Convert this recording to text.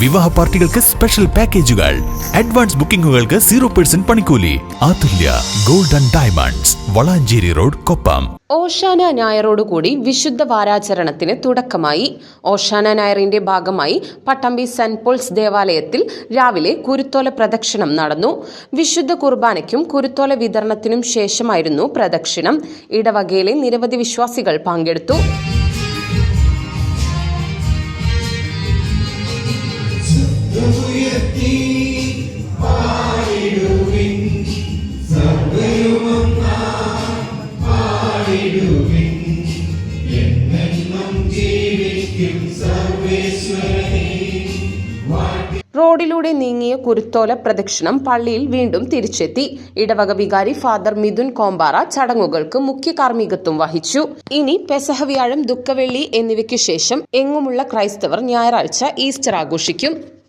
വിവാഹ പാർട്ടികൾക്ക് സ്പെഷ്യൽ പാക്കേജുകൾ അഡ്വാൻസ് ബുക്കിംഗുകൾക്ക് സീറോ പെർസെന്റ് പണിക്കൂലി. Athulya golden diamonds Valanchery road Koppam. ഓശാന ഞായറോടുകൂടി വിശുദ്ധ വാരാചരണത്തിന് തുടക്കമായി. ഓഷാന നായറിന്റെ ഭാഗമായി പട്ടമ്പി സെന്റ് പോൾസ് ദേവാലയത്തിൽ രാവിലെ കുരുത്തോല പ്രദക്ഷിണം നടന്നു. വിശുദ്ധ കുർബാനയ്ക്കും കുരുത്തോല വിതരണത്തിനും ശേഷമായിരുന്നു പ്രദക്ഷിണം. ഇടവകയിലെ നിരവധി വിശ്വാസികൾ പങ്കെടുത്തു. റോഡിലൂടെ നീങ്ങിയ കുരുത്തോല പ്രദക്ഷിണം പള്ളിയിൽ വീണ്ടും തിരിച്ചെത്തി. ഇടവക വികാരി ഫാദർ മിഥുൻ കോമ്പാറ ചടങ്ങുകൾക്ക് മുഖ്യ കാർമ്മികത്വം വഹിച്ചു. ഇനി പെസഹ വ്യാഴം ദുഃഖവെള്ളി എന്നിവയ്ക്കു ശേഷം എങ്ങുമുള്ള ക്രൈസ്തവർ ഞായറാഴ്ച ഈസ്റ്റർ ആഘോഷിക്കും.